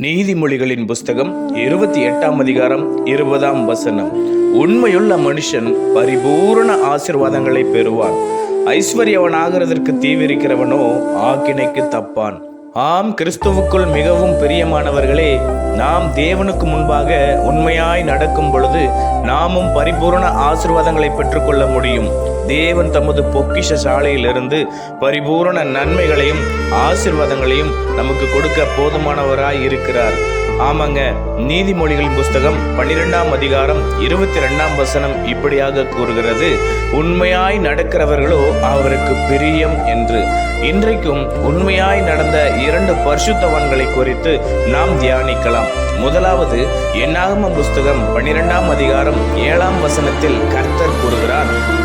நீதிமொழிகளின் புஸ்தகம் இருபத்தி எட்டாம் அதிகாரம் இருபதாம் வசனம். உண்மையுள்ள மனுஷன் பரிபூரண ஆசிர்வாதங்களை பெறுவான். ஐஸ்வர்யவன் ஆகிறதற்கு தீவிரிக்கிறவனோ ஆக்கினைக்கு தப்பான். ஆம் கிறிஸ்துவுக்குள் மிகவும் பிரியமானவர்களே நாம் தேவனுக்கு முன்பாக உண்மையாய் நடக்கும் பொழுது நாமும் பரிபூரண ஆசிர்வாதங்களை பெற்றுக்கொள்ள முடியும். தேவன் தமது பொக்கிஷ சாலையிலிருந்து பரிபூரண நன்மைகளையும் ஆசிர்வாதங்களையும் நமக்கு கொடுக்க போதுமானவராய் இருக்கிறார். ஆமாங்க நீதிமொழிகளின் புஸ்தகம் பன்னிரெண்டாம் அதிகாரம் இருபத்தி ரெண்டாம் வசனம் இப்படியாக கூறுகிறது உண்மையாய் நடக்கிறவர்களோ அவருக்கு பிரியம் என்று. இன்றைக்கும் உண்மையாய் நடந்த இரண்டு பரிசுத்தவான்களை குறித்து நாம் தியானிக்கலாம். முதலாவது என்னாகம புஸ்தகம் பன்னிரெண்டாம் அதிகாரம் ஏழாம் வசனத்தில் கர்த்தர் கூறுகிறார்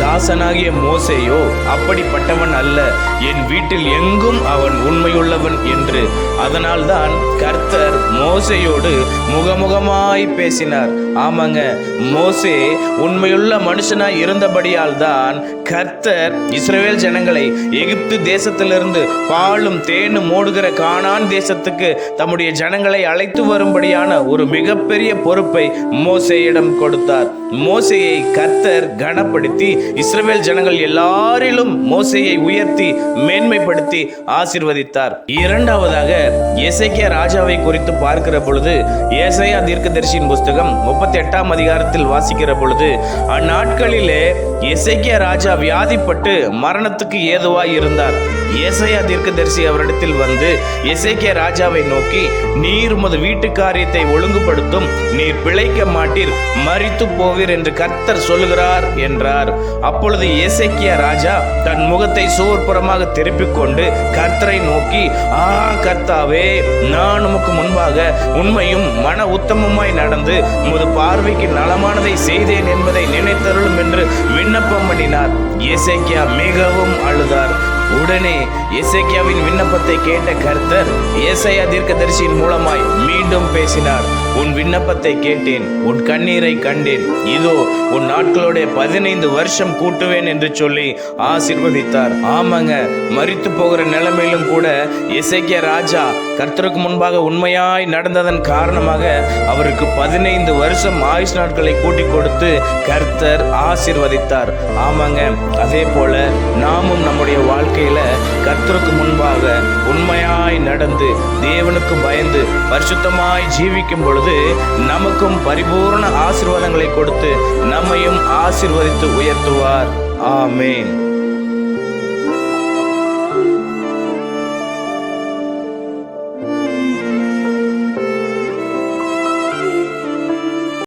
தாசனாகிய மோசேயோ அப்படிப்பட்டவன் அல்ல. என் வீட்டில் எங்கும் அவன் உண்மையுள்ளவன் என்று. அதனால்தான் கர்த்தர் மோசையோடு முகமுகமாய் பேசினார். ஆமாங்க மோசே உண்மையுள்ள மனுஷனாய் இருந்தபடியால் தான் கர்த்தர் இஸ்ரேல் ஜனங்களை எகிப்து தேசத்திலிருந்து பாலும் தேனும் ஓடுகிற கானான் தேசத்துக்கு தம்முடைய ஜனங்களை அழைத்து வரும்படியான ஒரு மிகப்பெரிய பொறுப்பை மோசேயிடம் கொடுத்தார். மோசையை கர்த்தர் கனப்படுத்தி இஸ்ரவேல் ஜனங்கள் எல்லாரிலும் மோசையை உயர்த்தி மேன்மைப்படுத்தி ஆசிர்வதித்தார். இரண்டாவதாக எசேக்கியா ராஜாவை குறித்து பார்க்கிற பொழுது ஏசையா தீர்க்கதரிசியின் புஸ்தகம் முப்பத்தி எட்டாம் அதிகாரத்தில் வாசிக்கிற பொழுது அந்நாட்களிலே எசேக்கியா ராஜா வியாதிப்பட்டு மரணத்துக்கு ஏதுவாய் இருந்தார். ஏசையா தீர்க்கதரிசி அவரிடத்தில் வந்து எசைக்கிய ராஜாவை நோக்கி நீர் உமது வீட்டு காரியத்தை ஒழுங்குபடுத்தும் நீர் பிழைக்க மாட்டீர் மறித்து போவீர் என்று கர்த்தர் சொல்லுகிறார் என்றார். அப்பொழுது எசேக்கியா ராஜா தன் முகத்தை சோர்புறமாக திருப்பிக் கொண்டு கர்த்தரை நோக்கி ஆ கர்த்தாவே நான் உமக்கு முன்பாக உண்மையும் மன உத்தமமாய் நடந்து உமது பார்வைக்கு நலமானதை செய்தேன் என்பதை நினைத்தருளும் என்று விண்ணப்பம் பண்ணினார். ஏசைக்கியா மிகவும் அழுதார். உடனே எசேக்கியாவின் விண்ணப்பத்தை கேட்ட கர்த்தர் ஏசாயா தீர்க்கதரிசியின் மூலமாய் மீண்டும் பேசினார் உன் விண்ணப்பத்தை கேட்டேன் உன் கண்ணீரை கண்டேன். இதோ உன் நாட்களோட பதினைந்து வருஷம் கூட்டுவேன் என்று சொல்லி ஆசிர்வதித்தார். ஆமாங்க மறித்து போகிற நிலைமையிலும் கூட இசைக்கிய ராஜா கர்த்தருக்கு முன்பாக உண்மையாய் நடந்ததன் காரணமாக அவருக்கு பதினைந்து வருஷம் ஆயுஷ் நாட்களை கூட்டி கொடுத்து கர்த்தர் ஆசிர்வதித்தார். ஆமாங்க அதே போல நாமும் நம்முடைய வாழ்க்கை வாழ்க்கையில கர்த்தருக்கு முன்பாக உண்மையாய் நடந்து தேவனுக்கு பயந்து பரிசுத்தமாய் ஜீவிக்கும் பொழுது நமக்கும் பரிபூர்ண ஆசிர்வாதங்களை கொடுத்து நம்மையும் ஆசிர்வதித்து உயர்த்துவார். ஆமேன்.